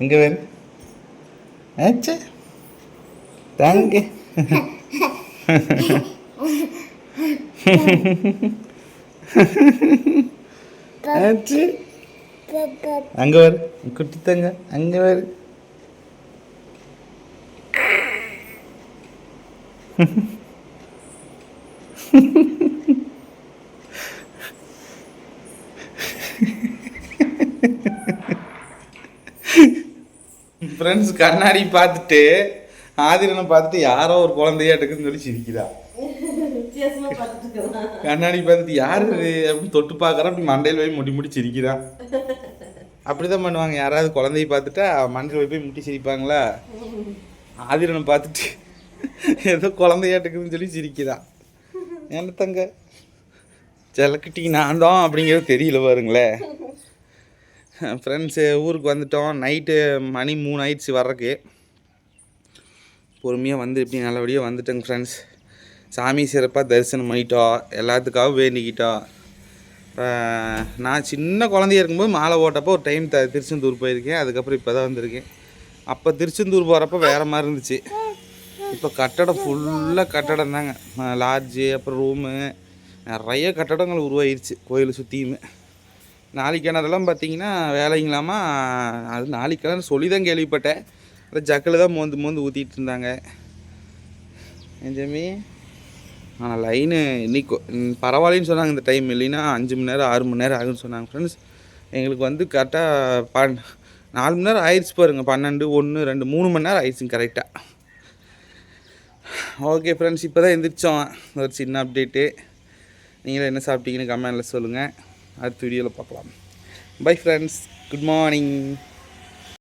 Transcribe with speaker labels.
Speaker 1: இங்கே வேறு. ஆச்சே தேங்க். ஆச்சு அங்கே வரு குட்டி தங்க. அங்கே வரு ஃப்ரெண்ட்ஸ் கண்ணாடி பார்த்துட்டு ஆதிரனை பார்த்துட்டு யாரோ ஒரு குழந்தையாட்டுக்குன்னு சொல்லி சிரிக்கிறா. கண்ணாடி பார்த்துட்டு யார் அப்படின்னு தொட்டு பார்க்குறா அப்படி மண்டையில் போய் முடி முடி சிரிக்கிறான் அப்படிதான் பண்ணுவாங்க. யாராவது குழந்தைய பார்த்துட்டா மண்டையில் போய் போய் முட்டி சிரிப்பாங்களா? ஆதிரனை பார்த்துட்டு ஏதோ குழந்தையாட்டுக்குதுன்னு சொல்லி சிரிக்கிறான் என்ன தங்க? செல்லக்குட்டி நான் தான் அப்படிங்கிறது தெரியல பாருங்களேன். ஃப்ரெண்ட்ஸு ஊருக்கு வந்துட்டோம். நைட்டு மணி மூணு ஆயிடுச்சு வர்றக்கு பொறுமையாக வந்து இப்படி நல்லபடியாக வந்துட்டேங்க ஃப்ரெண்ட்ஸ் சாமி சிறப்பாக தரிசனம் பண்ணிட்டோம் எல்லாத்துக்காகவும் வேண்டிக்கிட்டோம் நான் சின்ன குழந்தையா இருக்கும்போது மாலை ஓட்டப்போ ஒரு டைம் த திருச்செந்தூர் போயிருக்கேன். அதுக்கப்புறம் இப்போ தான் வந்திருக்கேன். அப்போ திருச்செந்தூர் போகிறப்ப வேறு மாதிரி இருந்துச்சு. இப்போ கட்டடம் ஃபுல்லாக கட்டடம் தாங்க. லாட்ஜு அப்புறம் ரூமு நிறைய கட்டடங்கள் உருவாயிருச்சு கோயிலை சுற்றியுமே நாளைக்கு கிணறுலாம் பார்த்தீங்கன்னா வேலைங்களாமா அது நாளைக்கு கிணறு சொல்லி தான் கேள்விப்பட்டேன். அந்த ஜக்கில் தான் மோந்து மோந்து ஊற்றிட்டு இருந்தாங்க. எஞ்சமி ஆனால் லைனு இன்னைக்கு பரவாயில்லன்னு சொன்னாங்க இந்த டைம் இல்லைன்னா அஞ்சு மணி நேரம் ஆறு மணி நேரம் ஆகும்னு சொன்னாங்க. ஃப்ரெண்ட்ஸ் எங்களுக்கு வந்து கரெக்டாக பன் நாலு மணி நேரம் ஆயிடுச்சு பாருங்க. பன்னெண்டு ஒன்று ரெண்டு மூணு மணி நேரம் ஆயிடுச்சுங்க கரெக்டாக ஓகே ஃப்ரெண்ட்ஸ் இப்போ தான் எந்திரிச்சோம். ஒரு சின்ன அப்டேட்டு நீங்களும் என்ன சாப்பிட்டீங்கன்னு கமெண்டில் சொல்லுங்கள் அடுத்த வீடியோவில் பார்க்கலாம். Bye friends good morning